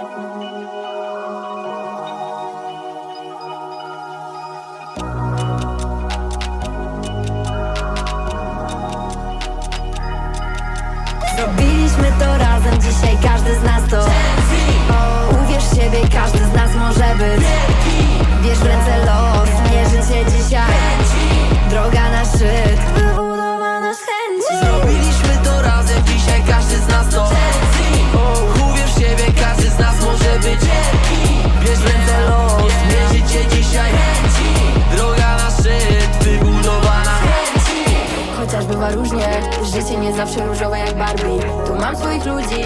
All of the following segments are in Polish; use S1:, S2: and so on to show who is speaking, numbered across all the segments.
S1: Zrobiliśmy to razem, dzisiaj każdy z nas to bywa różnie, życie nie zawsze różowe jak Barbie. Tu mam swoich ludzi,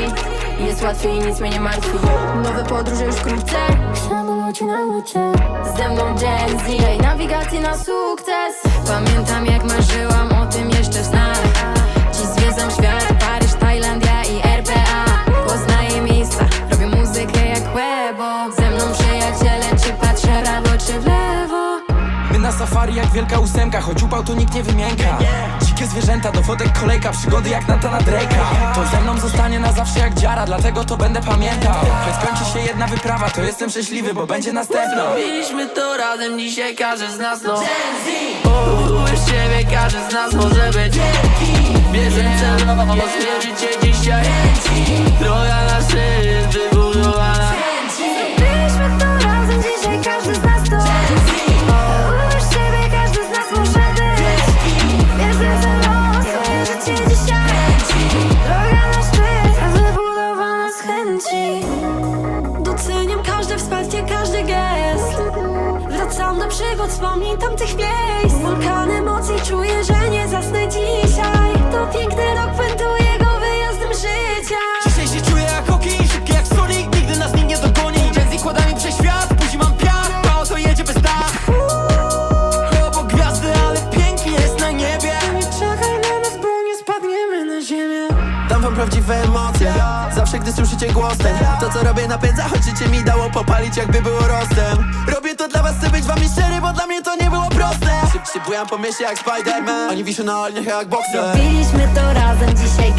S1: jest łatwiej, nic mnie nie martwi. Nowe podróże już wkrótce, samolocie na łuce Ze mną Gen Z, nawigacji na sukces. Pamiętam jak marzyłam o tym jeszcze w snach. Dziś zwiedzam świat, Paryż, Tajlandia i RPA Poznaję miejsca, robię muzykę jak łebo Ze mną przyjaciele,
S2: na safari jak wielka ósemka, choć upał to nikt nie wymięka. Dzikie zwierzęta, do fotek kolejka, przygody jak Natana Drake'a. To ze mną zostanie na zawsze jak dziara, dlatego to będę pamiętał. Choć skończy się jedna wyprawa, to jestem szczęśliwy, bo będzie następna.
S3: Zrobiliśmy to razem, dzisiaj każdy z nas no. W siebie, każdy z nas może być. Bierz ręce los, mierzy cię dzisiaj. Droga na szczyt,
S4: przygód, wspomnień tamtych miejsc. Wulkan
S5: prawdziwe emocje. Zawsze gdy słyszycie głos ten To co robię napędza, choć życie mi dało popalić jakby było rostem. Robię to dla was, chcę być wam szczery, bo dla mnie to nie było proste. Szyb, szybujam po mieście jak Spider-Man. Oni wiszą na olniach jak bokser
S1: Zrobiliśmy to razem, dzisiaj